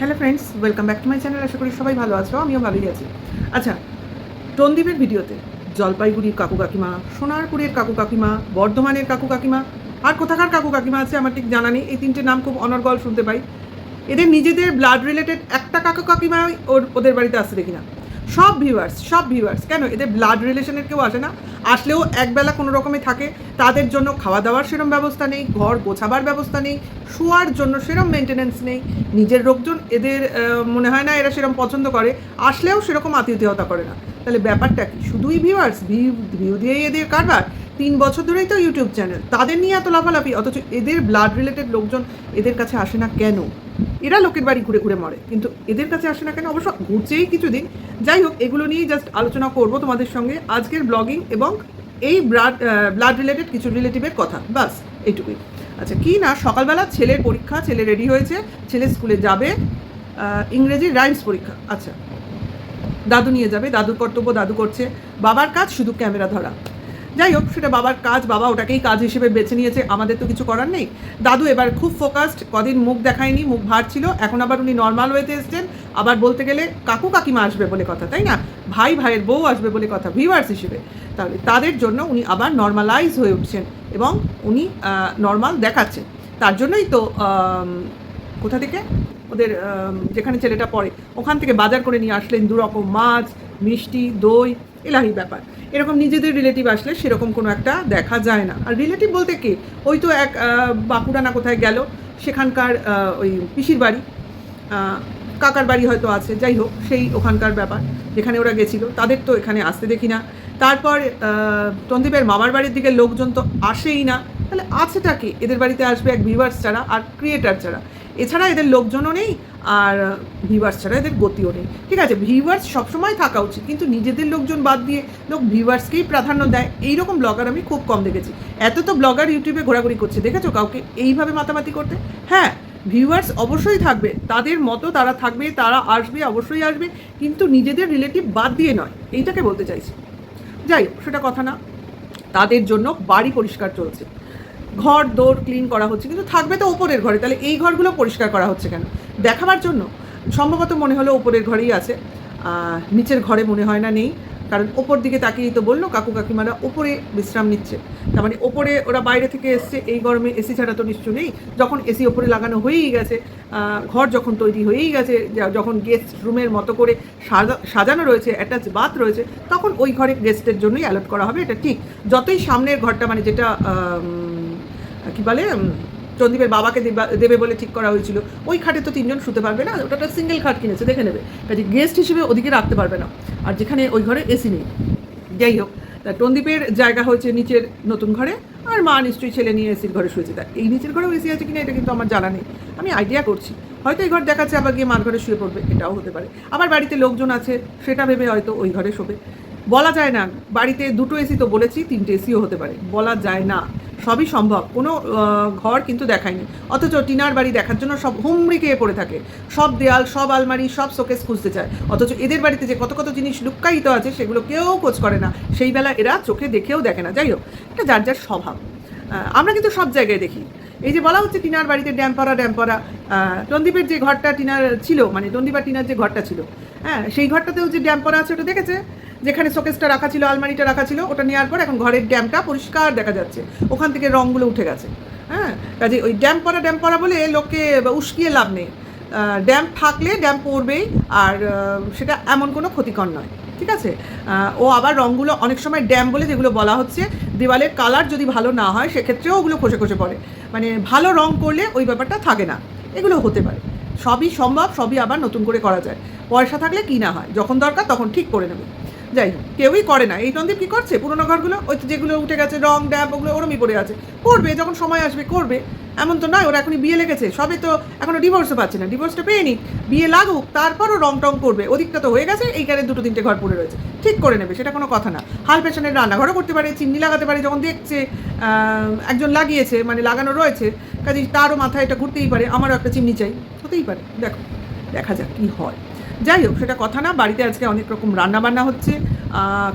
Hello friends welcome back to my channel আশা করি সবাই ভালো আছো, আমিও ভালোই আছি। আচ্ছা টন্দীপের ভিডিওতে জলপাইগুড়ির কাকু কাকিমা, সোনারপুরের কাকু কাকিমা, বর্ধমানের কাকু কাকিমা, আর কোথাকার কাকু কাকিমা আছে আমার ঠিক জানা নেই, এই তিনটে নাম খুব অনর্গল শুনতে পাই। এদের নিজেদের ব্লাড রিলেটেড একটা কাকু কাকিমা ওর ওদের বাড়িতে আসছে দেখি না। সব ভিউয়ার্স সব ভিউয়ার্স কেন? এদের ব্লাড রিলেশনের কেউ আসে না। আসলেও একবেলা কোনো রকমে থাকে। তাদের জন্য খাওয়া দাওয়ার সেরম ব্যবস্থা নেই, ঘর গোছাবার ব্যবস্থা নেই, শোয়ার জন্য সেরম মেনটেনেন্স নেই। নিজের লোকজন এদের মনে হয় না এরা সেরম পছন্দ করে। আসলেও সেরকম আতিথেয়তা করে না। তাহলে ব্যাপারটা কি? শুধুই ভিউয়ার্স ভিউ ভিউ দিয়েই এদের কারবার? তিন বছর ধরেই তো ইউটিউব চ্যানেল তাদের নিয়ে এত লাফালাফি, অথচ এদের ব্লাড রিলেটেড লোকজন এদের কাছে আসে না কেন? এরা লোকের বাড়ি ঘুরে ঘুরে মরে। কিন্তু এদের কাছে আসে না কেন? অবশ্য ঘুরছেই কিছুদিন। যাই হোক, এগুলো নিয়েই জাস্ট আলোচনা করব তোমাদের সঙ্গে আজকের ব্লগিং এবং এই ব্লাড ব্লাড রিলেটেড কিছু রিলেটিভের কথা। বাস, এইটুকুই। আচ্ছা কি না, সকালবেলা ছেলের পরীক্ষা, ছেলে রেডি হয়েছে, ছেলে স্কুলে যাবে ইংরেজি রাইমস পরীক্ষা। আচ্ছা দাদু নিয়ে যাবে, দাদুর কর্তব্য দাদু করছে। বাবার কাজ শুধু ক্যামেরা ধরা। যাই হোক, সেটা বাবার কাজ, বাবা ওটাকেই কাজ হিসেবে বেছে নিয়েছে, আমাদের তো কিছু করার নেই। দাদু এবার খুব ফোকাসড কদিন মুখ দেখায়নি, মুখ ভার ছিল, এখন আবার উনি নর্মাল ওয়েতে এসছেন। আবার বলতে গেলে কাকু কাকিমা আসবে বলে কথা, তাই না? ভাই ভাইয়ের বউ আসবে বলে কথা ভিউয়ার্স হিসেবে। তাহলে তাদের জন্য উনি আবার নর্মালাইজ হয়ে উঠছেন এবং উনি নর্মাল দেখাচ্ছেন। তার জন্যই তো কোথা থেকে? ওদের যেখানে ছেলেটা পড়ে, ওখান থেকে বাজার করে নিয়ে আসলেন দু রকম মাছ মিষ্টি, দই, এলাহি ব্যাপার। এরকম নিজেদের রিলেটিভ আসলে সেরকম কোনো একটা দেখা যায় না। আর রিলেটিভ বলতে কি? ওই তো এক বাঁকুড়া না কোথায় গেল, সেখানকার ওই পিসির বাড়ি। কাকার বাড়ি হয়তো আছে, যাই হোক, সেই ওখানকার ব্যাপার, যেখানে ওরা গেছিল। তাদের তো এখানে আসতে দেখি না। তারপর তন্দীপের মামার বাড়ির দিকে লোকজন তো আসেই না। তাহলে আছেটা কি? এদের বাড়িতে আসবে এক ভিউয়ার্স ছাড়া আর ক্রিয়েটার ছাড়া। এছাড়া এদের লোকজনও নেই আর ভিউয়ার্স ছাড়া এদের গতিও নেই। ঠিক আছে ভিউয়ার্স সবসময় থাকা উচিত, কিন্তু নিজেদের লোকজন বাদ দিয়ে লোক ভিউয়ার্সকেই প্রাধান্য দেয়। এইরকম ব্লগার আমি খুব কম দেখেছি। এত তো ব্লগার ইউটিউবে ঘোরাঘুরি করছে, দেখেছ কাউকে এইভাবে মাতামাতি করতে? হ্যাঁ ভিউয়ার্স অবশ্যই থাকবে, তাদের মতো তারা থাকবে, তারা আসবে, অবশ্যই আসবে, কিন্তু নিজেদের রিলেটিভ বাদ দিয়ে নয়। এইটাকে বলতে চাইছি। যাই সেটা কথা না। তাদের জন্য বাড়ি পরিষ্কার চলছে। ঘর দৌড় ক্লিন করা হচ্ছে, কিন্তু থাকবে তো ওপরের ঘরে, তাহলে এই ঘরগুলো পরিষ্কার করা হচ্ছে কেন? দেখাবার জন্য। সম্ভবত মনে হলো ওপরের ঘরেই আছে। নিচের ঘরে মনে হয় না নেই। কারণ ওপর দিকে তাকিয়েই তো বলল কাকু কাকিমারা, ওপরে বিশ্রাম নিচ্ছে। তার মানে ওপরে ওরা বাইরে থেকে এসছে, এই গরমে এসি ছাড়া তো নিশ্চয় নেই। যখন এসি ওপরে লাগানো হয়েই গেছে ঘর যখন তৈরি হয়েই গেছে যখন গেস্ট রুমের মতো করে সাজা- সাজানো রয়েছে অ্যাটাচ বাথ রয়েছে, তখন ওই ঘরে গেস্টের জন্যই অ্যালার্ট করা হবে, এটা ঠিক। যতই সামনের ঘরটা মানে যেটা কি বলে চন্দীপের বাবাকে দেবা- দেবে বলে ঠিক করা হয়েছিল। ওই খাটে তো তিনজন শুতে পারবে না, ওটা একটা সিঙ্গেল খাট কিনেছে, দেখে নেবে। কাজে গেস্ট হিসেবে ওদিকে রাখতে পারবে না। আর যেখানে ওই ঘরে এসি নেই। যাই হোক, তা টন্দীপের জায়গা হয়েছে নিচের নতুন ঘরে, আর মা নিশ্চয়ই ছেলে নিয়ে এসির ঘরে শুয়েছে। তা এই নিচের ঘরেও এসি আছে কিনা এটা কিন্তু আমার জানা নেই। আমি আইডিয়া করছি। হয়তো এই ঘর দেখাচ্ছে আবার গিয়ে মার ঘরে শুয়ে পড়বে, এটাও হতে পারে। আবার বাড়িতে লোকজন আছে, সেটা ভেবে হয়তো ওই ঘরে শোবে। বলা যায় না, বাড়িতে দুটো এসি তো বলেছি, তিনটে এসিও হতে পারে। বলা যায় না। সবই সম্ভব। কোনো ঘর কিন্তু দেখায়নি। অথচ টিনার বাড়ি দেখার জন্য সব হুমড়ি খেয়ে পড়ে থাকে। সব দেয়াল, সব আলমারি, সব শোকেস খুঁজতে চায়। অথচ এদের বাড়িতে যে কত কত জিনিস লুক্কায়িত আছে, সেগুলো কেউ খোঁজ করে না। সেই বেলা এরা চোখে দেখেও দেখে না। যাই হোক, এটা যার যার স্বভাব। আমরা কিন্তু সব জায়গায় দেখি। এই যে বলা হচ্ছে টিনার বাড়িতে ড্যাম পরা ড্যাম পরা টন্দীপের যে ঘরটা টিনার ছিল মানে টন্দীপ টিনার যে ঘরটা ছিল হ্যাঁ সেই ঘরটাতেও যে ড্যাম পরা আছে, ওটা দেখেছে? যেখানে শোকেসটা রাখা ছিল, আলমারিটা রাখা ছিল, ওটা নেওয়ার পর এখন ঘরের ড্যামটা পরিষ্কার দেখা যাচ্ছে। ওখান থেকে রঙগুলো উঠে গেছে। হ্যাঁ? কাজে ওই ড্যাম পরা ড্যাম পরা বলে লোককে উস্কিয়ে লাভ নেই। ড্যাম থাকলে ড্যাম পড়বেই, আর সেটা এমন কোনো ক্ষতিকর নয়। ঠিক আছে? ও আবার রঙগুলো অনেক সময় ড্যাম বলে যেগুলো বলা হচ্ছে দেওয়ালের কালার যদি ভালো না হয়, সেক্ষেত্রেও ওগুলো খসে খসে পড়ে। মানে ভালো রং করলে ওই ব্যাপারটা থাকে না। এগুলো হতে পারে। সবই সম্ভব, সবই আবার নতুন করে করা যায়। পয়সা থাকলে কি না হয়? যখন দরকার তখন ঠিক করে নেবে। যাই হোক, কেউই করে না। এই টন্দীপ কী করছে? পুরোনো ঘরগুলো, ওই তো যেগুলো উঠে গেছে, রং, ড্যাব, ওগুলো ওরমই পড়ে আছে। করবে, যখন সময় আসবে, করবে। এমন তো নয়, ওরা এখনই বিয়ে লেগেছে। সবে তো এখনও ডিভোর্সও পাচ্ছে না। ডিভোর্সটা পেয়ে নিক, বিয়ে লাগুক, তারপরও রং টং করবে। ওদিকটা তো হয়ে গেছে এই এইখানে দুটো তিনটে ঘর পড়ে রয়েছে। ঠিক করে নেবে, সেটা কোনো কথা না। হাল পেছনের রান্নাঘরও করতে পারে, চিমনি লাগাতে পারে, যখন দেখছে একজন লাগিয়েছে মানে লাগানো রয়েছে কাজে তারও মাথায় এটা ঘুরতেই পারে, আমারও একটা চিমনি চাই। হতেই পারে, দেখো, দেখা যাক কী হয়। যাই হোক, সেটা কথা না। বাড়িতে আজকে অনেক রকম রান্না বান্না হচ্ছে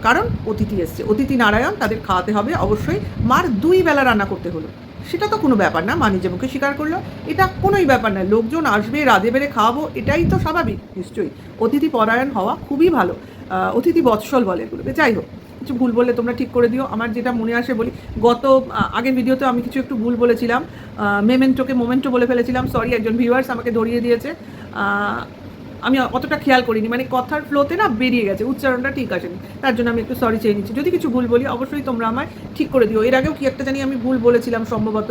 কারণ অতিথি এসছে। অতিথি নারায়ণ, তাদের খাওয়াতে হবে অবশ্যই। মার দুই বেলা রান্না করতে হলো। সেটা তো কোনো ব্যাপার না, মা নিজে মুখে স্বীকার করল। এটা কোনোই ব্যাপার না। লোকজন আসবে, রাধে বেড়ে খাওয়াবো, এটাই তো স্বাভাবিক। নিশ্চয়ই। অতিথি পরায়ণ হওয়া খুবই ভালো। অতিথি বৎসল বলে এগুলোকে। যাই হোক, কিছু ভুল বললে তোমরা ঠিক করে দিও। আমার যেটা মনে আসে বলি, গত আগের ভিডিওতে আমি কিছু একটু ভুল বলেছিলাম। মেমেন্টোকে মোমেন্টো বলে ফেলেছিলাম। সরি একজন ভিউয়ার্স আমাকে ধরিয়ে দিয়েছে। আমি অতটা খেয়াল করিনি। মানে কথার ফ্লোতে না বেরিয়ে গেছে, উচ্চারণটা ঠিক আসেনি। তার জন্য আমি একটু সরি চেয়ে নিচ্ছি। যদি কিছু ভুল বলি, অবশ্যই তোমরা আমায় ঠিক করে দিও। এর আগেও কি একটা জানি আমি ভুল বলেছিলাম, সম্ভবত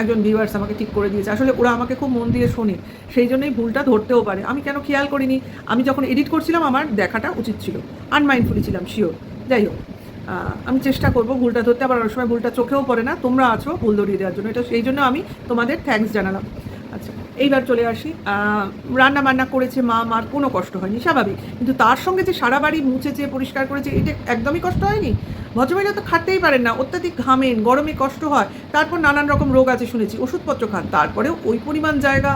একজন ভিউয়ার্স আমাকে ঠিক করে দিয়েছে। আসলে ওরা আমাকে খুব মন দিয়ে শোনে, সেই জন্যই ভুলটা ধরতেও পারে। আমি কেন খেয়াল করিনি? আমি যখন এডিট করছিলাম, আমার দেখাটা উচিত ছিল। আনমাইন্ডফুলি ছিলাম শিওর যাই হোক আমি চেষ্টা করব ভুলটা ধরতে। আবার অনেক সময় ভুলটা চোখেও পড়ে না। তোমরা আছো ভুল ধরিয়ে দেওয়ার জন্য। এটা সেই জন্য আমি তোমাদের থ্যাঙ্কস জানালাম। এইবার চলে আসি। রান্না বান্না করেছে মা, মার কোনো কষ্ট হয়নি, স্বাভাবিক। কিন্তু তার সঙ্গে যে সারা বাড়ি মুছেছে, পরিষ্কার করেছে, এটা একদমই কষ্ট হয়নি? ভদ্রমহিলা তো খাটতেই পারেন না, অত্যাধিক ঘামেন, গরমে কষ্ট হয়, তারপর নানান রকম রোগ আছে শুনেছি, ওষুধপত্র খান, তারপরেও ওই পরিমাণ জায়গা।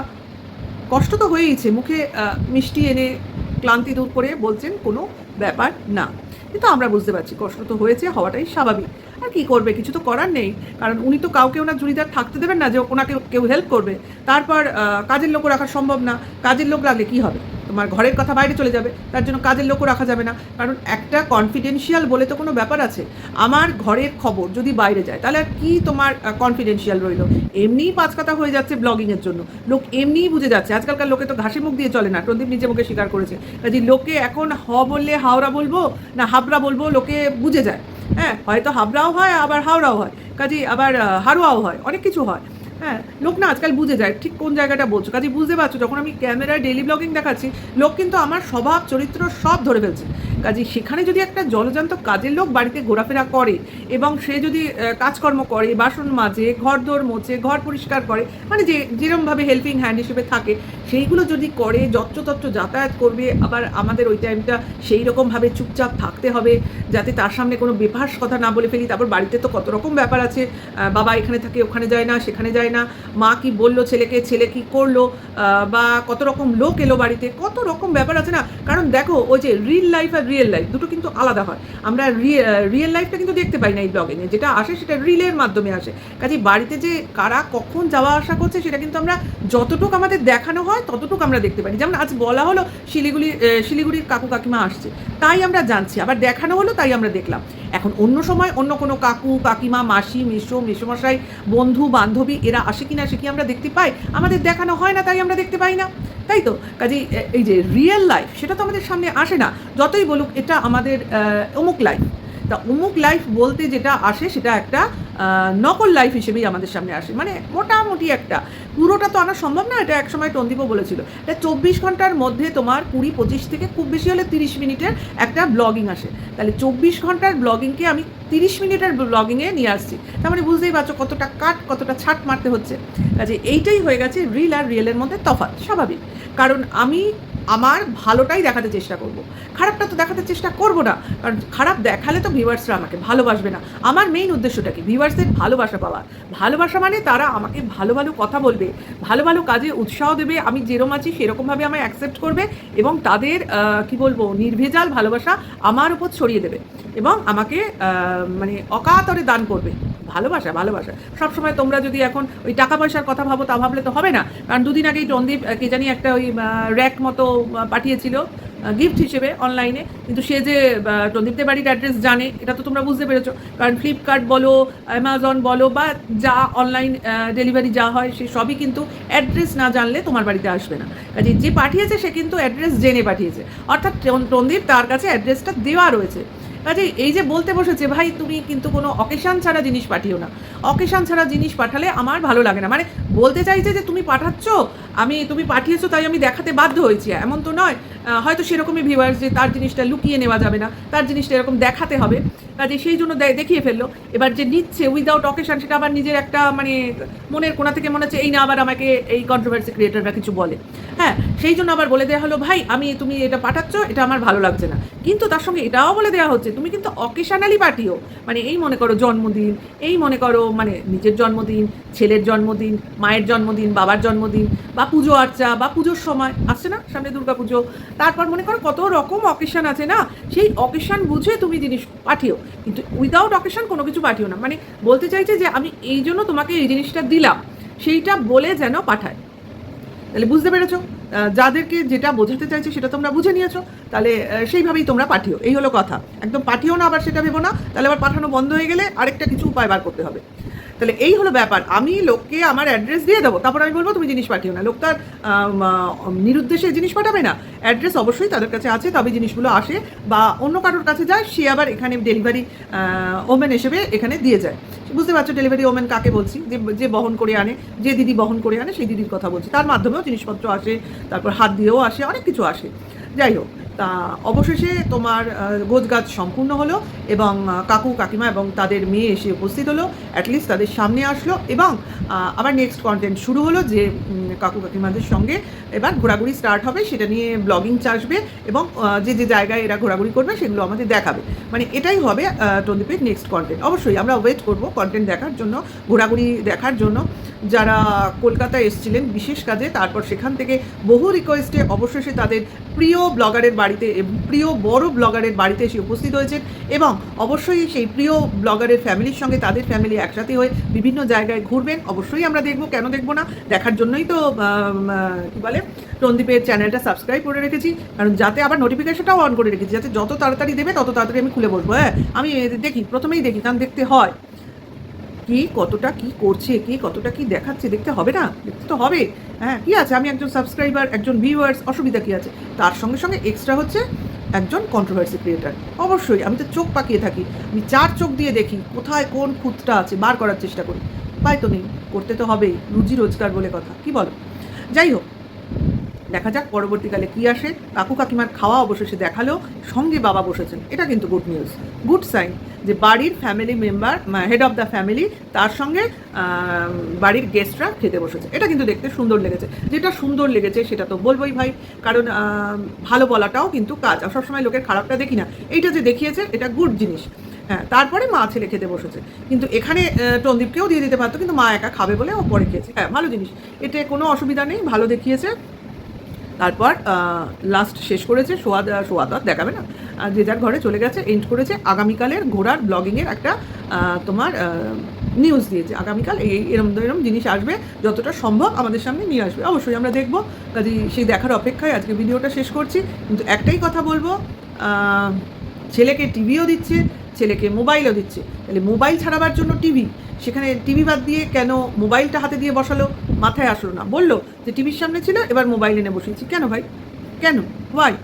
কষ্ট তো হয়েইছে, মুখে মিষ্টি এনে ক্লান্তি দূর করে বলছেন কোনো ব্যাপার না। কিন্তু আমরা বুঝতে পারছি, কষ্ট তো হয়েছে, হওয়াটাই স্বাভাবিক। আর কি করবে, কিছু তো করার নেই। কারণ উনি তো কাউকে ওনার জুড়িদার থাকতে দেবেন না যে ওনাকে কেউ হেল্প করবে। তারপর কাজের লোক রাখা সম্ভব না। কাজের লোক রাখলে কী হবে? তোমার ঘরের কথা বাইরে চলে যাবে, তার জন্য কাজের লোকও রাখা যাবে না। কারণ একটা কনফিডেন্সিয়াল বলে তো কোনো ব্যাপার আছে। আমার ঘরের খবর যদি বাইরে যায়, তাহলে আর কি তোমার কনফিডেন্সিয়াল রইল? এমনিই পাঁচ কথা হয়ে যাচ্ছে ব্লগিংয়ের জন্য। লোক এমনিই বুঝে যাচ্ছে। আজকালকার লোকে তো ঘাসি মুখ দিয়ে চলে না। প্রদীপ নিজে মুখে স্বীকার করেছে। কাজে লোকে এখন হ বললে হাওড়া বলব, না হাবড়া বলব, লোকে বুঝে যায়। হ্যাঁ হয়তো হাবড়াও হয়, আবার হাওড়াও হয়। কাজে আবার হারোয়াও হয়, অনেক কিছু হয়। হ্যাঁ লোক না আজকাল বুঝে যায় ঠিক কোন জায়গাটা বলছো। কাজে বুঝতে পারছ, যখন আমি ক্যামেরায় ডেলি ব্লগিং দেখাচ্ছি, লোক কিন্তু আমার স্বভাব, চরিত্র সব ধরে ফেলছে। কাজে সেখানে যদি একটা জলজান্ত কাজের লোক বাড়িতে ঘোরাফেরা করে এবং সে যদি কাজকর্ম করে, বাসন মাজে, ঘর দোর মোছে, ঘর পরিষ্কার করে মানে যে যেরমভাবে হেল্পিং হ্যান্ড হিসেবে থাকে, সেইগুলো যদি করে, যত্রতত্র যাতায়াত করবে, আবার আমাদের ওই টাইমটা সেই রকমভাবে চুপচাপ থাকতে হবে, যাতে তার সামনে কোনো বেফাস কথা না বলে ফেলি, তারপর বাড়িতে তো কত রকম ব্যাপার আছে বাবা এখানে থাকে, ওখানে যায় না, সেখানে যায় না, মা কি বলল, ছেলেকে, ছেলে কি করল বা কত রকম লোক এলো বাড়িতে, কত রকম ব্যাপার আছে না? কারণ দেখো, ওই যে রিল লাইফ আর রিয়েল লাইফ দুটো কিন্তু আলাদা হয়। আমরা রিয়েল লাইফটা কিন্তু দেখতে পাই না এই ব্লগিংয়ে যেটা আসে সেটা রিলের মাধ্যমে আসে। কাজে বাড়িতে যে কারা কখন যাওয়া আসা করছে, সেটা কিন্তু আমরা যতটুকু আমাদের দেখানো হয়, ততটুকু আমরা দেখতে পারি। যেমন আজ বলা হলো শিলিগুড়ি শিলিগুড়ির কাকু কাকিমা আসছে। তাই আমরা জানছি। আবার দেখানো হলো, তাই আমরা দেখলাম। এখন অন্য সময় অন্য কোনো কাকু, কাকিমা, মাসি মেসো মেসোমশাই বন্ধু, বান্ধবী, এরা আসে কি না সে কি আমরা দেখতে পাই? আমাদের দেখানো হয় না, তাই আমরা দেখতে পাই না। তাই তো? কাজেই এই যে রিয়েল লাইফ সেটা তো আমাদের সামনে আসে না। যতই বলুক, এটা আমাদের অমুক লাইফ তা অমুক লাইফ বলতে যেটা আসে, সেটা একটা নকল লাইফ হিসেবেই আমাদের সামনে আসে। মানে মোটামুটি একটা। পুরোটা তো আনা সম্ভব না, এটা একসময় টন্দীপও বলেছিল। এটা চব্বিশ ঘণ্টার মধ্যে তোমার কুড়ি, পঁচিশ থেকে খুব বেশি হলে তিরিশ মিনিটের একটা ব্লগিং আসে। তাহলে চব্বিশ ঘণ্টার ব্লগিংকে আমি তিরিশ মিনিটের ব্লগিংয়ে নিয়ে আসছি। তার মানে বুঝতেই পারছ কতটা কাট, কতটা ছাট মারতে হচ্ছে। কাজে এইটাই হয়ে গেছে রিল আর রিয়েলের মধ্যে তফাৎ, স্বাভাবিক। কারণ আমি আমার ভালোটাই দেখাতে চেষ্টা করব। খারাপটা তো দেখাতে চেষ্টা করব না, কারণ খারাপ দেখালে তো ভিউয়ার্সরা আমাকে ভালোবাসবে না। আমার মেইন উদ্দেশ্যটা কি? ভিউয়ার্সদের ভালোবাসা পাওয়া ভালোবাসা মানে তারা আমাকে ভালো ভালো কথা বলবে, ভালো ভালো কাজে উৎসাহ দেবে, আমি যেরকম আছি সেরকমভাবে আমায় অ্যাকসেপ্ট করবে এবং তাদের কি বলব, নির্ভেজাল ভালোবাসা আমার উপর ছড়িয়ে দেবে এবং আমাকে মানে অকাতরে দান করবে। ভালোবাসা ভালোবাসা। সবসময় তোমরা যদি এখন ওই টাকা পয়সার কথা ভাবো, তা ভাবলে তো হবে না। কারণ দুদিন আগেই টন্দীপ কে জানি একটা ওই র্যাক মতো পাঠিয়েছিল গিফট হিসেবে অনলাইনে কিন্তু সে যে টন্দীপদের বাড়ির অ্যাড্রেস জানে, এটা তো তোমরা বুঝতে পেরেছ। কারণ ফ্লিপকার্ট বলো অ্যামাজন বলো, বা যা অনলাইন ডেলিভারি যা হয়, সে সবই কিন্তু অ্যাড্রেস না জানলে তোমার বাড়িতে আসবে না। কাজে যে পাঠিয়েছে, সে কিন্তু অ্যাড্রেস জেনে পাঠিয়েছে। অর্থাৎ টন- টন্দীপ তার কাছে অ্যাড্রেসটা দেওয়া রয়েছে। কাজে এই যে বলতে বসেছে, ভাই, তুমি কিন্তু কোনো অকেশান ছাড়া জিনিস পাঠিও না। অকেশান ছাড়া জিনিস পাঠালে আমার ভালো লাগে না। মানে বলতে চাইছে যে, তুমি পাঠাচ্ছ? আমি, তুমি পাঠিয়েছো, তাই আমি দেখাতে বাধ্য হয়েছি। এমন তো নয়। হয়তো সেরকমই ভিউয়ার্স যে তার জিনিসটা লুকিয়ে নেওয়া যাবে না, তার জিনিসটা এরকম দেখাতে হবে। কাজে সেই জন্য দেখিয়ে ফেলল। এবার যে নিচ্ছে উইদাউট অকেশান সেটা আবার নিজের একটা মানে মনের কোনা থেকে মনে হচ্ছে, এই না, আবার আমাকে এই কন্ট্রোভার্সি ক্রিয়েটাররা কিছু বলে। হ্যাঁ সেই জন্য আবার বলে দেওয়া হলো, ভাই, আমি, তুমি এটা পাঠাচ্ছ, এটা আমার ভালো লাগছে না। কিন্তু তার সঙ্গে এটাও বলে দেওয়া হচ্ছে, তুমি কিন্তু অকেশনালি পাঠিও। মানে এই মনে করো জন্মদিন, এই মনে করো মানে নিজের জন্মদিন, ছেলের জন্মদিন, মায়ের জন্মদিন, বাবার জন্মদিন, বা পুজো আর্চা, বা পুজোর সময়, আসছে না সামনে দুর্গা পুজো তারপর মনে করো কত রকম অকেশন আছে না? সেই অকেশন বুঝে তুমি জিনিস পাঠিও। কিন্তু উইদাউট অকেশন কোনো কিছু পাঠিও না। মানে বলতে চাইছে যে আমি এই জন্য তোমাকে এই জিনিসটা দিলাম, সেইটা বলে যেন পাঠায়। তাহলে বুঝতে পেরেছ? যাদেরকে যেটা বোঝাতে চাইছে সেটা তোমরা বুঝে নিয়েছো। তাহলে সেইভাবেই তোমরা পাঠিও। এই হলো কথা। একদম পাঠিও না, আবার সেটা ভেবো না। তাহলে আবার পাঠানো বন্ধ হয়ে গেলে আরেকটা কিছু উপায় বার করতে হবে। তাহলে এই হলো ব্যাপার। আমি লোককে আমার অ্যাড্রেস দিয়ে দেবো, তারপর আমি বলব, তুমি জিনিস পাঠিও না। লোক তার নিরুদ্দেশে জিনিস পাঠাবে না। অ্যাড্রেস অবশ্যই তাদের কাছে আছে, তবে জিনিসগুলো আসে বা অন্য কারোর কাছে যায়, সে আবার এখানে ডেলিভারি ওমেন হিসেবে এখানে দিয়ে যায়। বুঝতে পারছ ডেলিভারি ওমেন কাকে বলছি? যে যে বহন করে আনে, যে দিদি বহন করে আনে, সেই দিদির কথা বলছি। তার মাধ্যমেও জিনিসপত্র আসে, তারপর হাত দিয়েও আসে, অনেক কিছু আসে। যাই হোক তা অবশেষে তোমার গোজগাছ সম্পূর্ণ হলো এবং কাকু কাকিমা এবং তাদের মেয়ে এসে উপস্থিত হলো। অ্যাটলিস্ট তাদের সামনে আসলো এবং আবার নেক্সট কন্টেন্ট শুরু হলো যে কাকু কাকিমাদের সঙ্গে এবার ঘোরাঘুরি স্টার্ট হবে, সেটা নিয়ে ব্লগিং চাষবে এবং যে যে জায়গায় এরা ঘোরাঘুরি করবে সেগুলো আমাদের দেখাবে। মানে এটাই হবে টন্দীপের নেক্সট কন্টেন্ট অবশ্যই আমরা ওয়েট করব কন্টেন্ট দেখার জন্য, ঘোরাঘুরি দেখার জন্য। যারা কলকাতায় এসেছিলেন বিশেষ কাজে, তারপর সেখান থেকে বহু রিকোয়েস্টে অবশেষে তাদের প্রিয় ব্লগারের বাড়িতে প্রিয় বড় ব্লগারের বাড়িতে এসে উপস্থিত হয়েছেন এবং অবশ্যই সেই প্রিয় ব্লগারের ফ্যামিলির সঙ্গে তাদের ফ্যামিলি একসাথে হয়ে বিভিন্ন জায়গায় ঘুরবেন। অবশ্যই আমরা দেখব, কেন দেখব না? দেখার জন্যই তো কি বলে রন্দীপের চ্যানেলটা সাবস্ক্রাইব করে রেখেছি। কারণ যাতে আবার নোটিফিকেশনটাও অন করে রেখেছি, যাতে যত তাড়াতাড়ি দেবে, তত তাড়াতাড়ি আমি খুলে বসবো হ্যাঁ? আমি দেখি, প্রথমেই দেখি, কারণ দেখতে হয়। কি কতটা কি করছে, কে কতটা কি দেখাচ্ছে, দেখতে হবে না? দেখতে তো হবে। হ্যাঁ কি আছে? আমি একজন সাবস্ক্রাইবার একজন ভিউয়ার্স অসুবিধা কি আছে? তার সঙ্গে সঙ্গে এক্সট্রা হচ্ছে একজন কন্ট্রোভার্সি ক্রিয়েটার অবশ্যই, আমি তো চোখ পাকিয়ে থাকি। আমি চার চোখ দিয়ে দেখি কোথায় কোন খুঁতটা আছে, বার করার চেষ্টা করি। পাই তো নেই, করতে তো হবেই। রুজি রোজগার বলে কথা, কি বলো? যাই হোক দেখা যাক পরবর্তীকালে কি আসে। কাকু কাকিমার খাওয়া অবশেষে দেখাল, সঙ্গে বাবা বসেছেন। এটা কিন্তু গুড নিউজ গুড সাইন যে বাড়ির family member head of the family তার সঙ্গে বাড়ির গেস্টরা খেতে বসেছে। এটা কিন্তু দেখতে সুন্দর লেগেছে। যেটা সুন্দর লেগেছে সেটা তো বলবোই ভাই। কারণ ভালো বলাটাও কিন্তু কাজ। আর সবসময় লোকের খারাপটা দেখি না। এইটা যে দেখিয়েছে, এটা গুড জিনিস। হ্যাঁ তারপরে মা ছেলে খেতে বসেছে। কিন্তু এখানে টন্দীপকেও দিয়ে দিতে পারতো, কিন্তু মা একা খাবে বলে ও পরে খেয়েছে। হ্যাঁ ভালো জিনিস। এতে কোনো অসুবিধা নেই, ভালো দেখিয়েছে। তারপর লাস্ট শেষ করেছে, সোয়া সোয়া আর দেখাবে না। যে যার ঘরে চলে গেছে এন্ড করেছে, আগামীকালের ঘোড়ার ব্লগিংয়ের একটা তোমার নিউজ দিয়েছে। আগামীকাল এই এরম এরম জিনিস আসবে, যতটা সম্ভব আমাদের সামনে নিয়ে আসবে। অবশ্যই আমরা দেখব। কাজে সেই দেখার অপেক্ষায় আজকে ভিডিওটা শেষ করছি। কিন্তু একটাই কথা বলব ছেলেকে টিভিও দিচ্ছে, ছেলেকে মোবাইলও দিচ্ছে। তাহলে মোবাইল ছাড়াবার জন্য টিভি সেখানে টিভি বাদ দিয়ে কেন মোবাইলটা হাতে দিয়ে বসালো? মাথায় আসলো না। বলল যে টিভির সামনে ছিল, এবার মোবাইল এনে বসেছি কেন ভাই? কেন? ওয়াই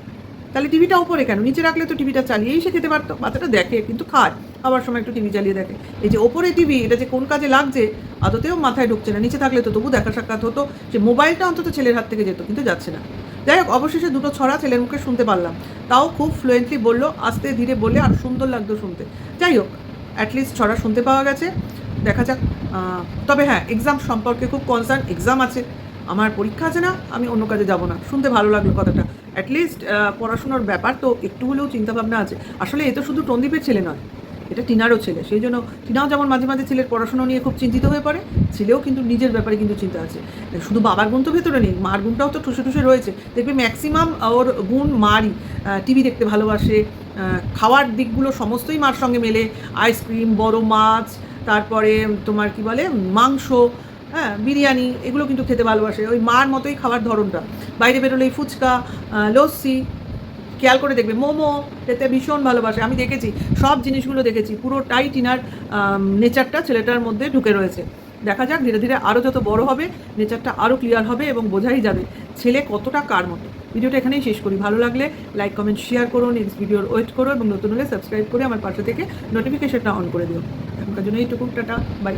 তাহলে টিভিটা ওপরে কেন? নিচে রাখলে তো টিভিটা চালিয়েই সে খেতে পারতো। বাচ্চাটা দেখে, কিন্তু খায়। আবার সময় একটু টিভি চালিয়ে দেখে। এই যে ওপরে টিভি, এটা যে কোন কাজে লাগছে, আদতেও মাথায় ঢুকছে না। নিচে থাকলে তো তবু দেখা সাক্ষাৎ হতো যে মোবাইলটা অন্তত ছেলের হাত থেকে যেত, কিন্তু যাচ্ছে না। যাই হোক, অবশেষে দুটো ছড়া ছেলের মুখে শুনতে পারলাম। তাও খুব ফ্লুয়েন্টলি বলল, আস্তে ধীরে বলে আর সুন্দর লাগতো শুনতে। যাই হোক অ্যাটলিস্ট ছড়া শুনতে পাওয়া গেছে। দেখা যাক তবে হ্যাঁ এক্সাম সম্পর্কে খুব কনসার্ন এক্সাম আছে। আমার পরীক্ষা আছে না, আমি অন্য কাজে যাব না। শুনতে ভালো লাগল কথাটা। অ্যাটলিস্ট পড়াশোনার ব্যাপার তো একটু হলেও চিন্তাভাবনা আছে। আসলে এ তো শুধু টন্দীপের ছেলে নয়, এটা টিনারও ছেলে। সেই জন্য টিনাও যেমন মাঝে মাঝে ছেলের পড়াশোনা নিয়ে খুব চিন্তিত হয়ে পড়ে, ছেলেও কিন্তু নিজের ব্যাপারে কিন্তু চিন্তা আছে। শুধু বাবার গুণ তো ভেতরে নেই, মার গুণটাও তো ঠুসে ঠুসে রয়েছে। দেখবে ম্যাক্সিমাম ওর গুণ মারই। টিভি দেখতে ভালোবাসে খাওয়ার দিকগুলো সমস্তই মার সঙ্গে মেলে। আইসক্রিম বড় মাছ তারপরে তোমার কি বলে, মাংস হ্যাঁ বিরিয়ানি, এগুলো কিন্তু খেতে ভালোবাসে। ওই মার মতোই খাওয়ার ধরনটা। বাইরে বেরোলেই ফুচকা লস্যি, খেয়াল করে দেখবে। মোমো খেতে ভীষণ ভালোবাসে। আমি দেখেছি, সব জিনিসগুলো দেখেছি। পুরোটাই টিনার নেচারটা ছেলেটার মধ্যে ঢুকে রয়েছে। দেখা যাক, ধীরে ধীরে আরও যত বড় হবে, নেচারটা আরও ক্লিয়ার হবে এবং বোঝাই যাবে ছেলে কতটা কার মতো। ভিডিওটা এখানেই শেষ করি। ভালো লাগলে লাইক কমেন্ট শেয়ার করো নেক্সট ভিডিওর ওয়েট করো এবং নতুন হলে সাবস্ক্রাইব করে আমার পাশে থেকে নোটিফিকেশনটা অন করে দিও। এখনকার জন্য এইটুকু, টাটা বাই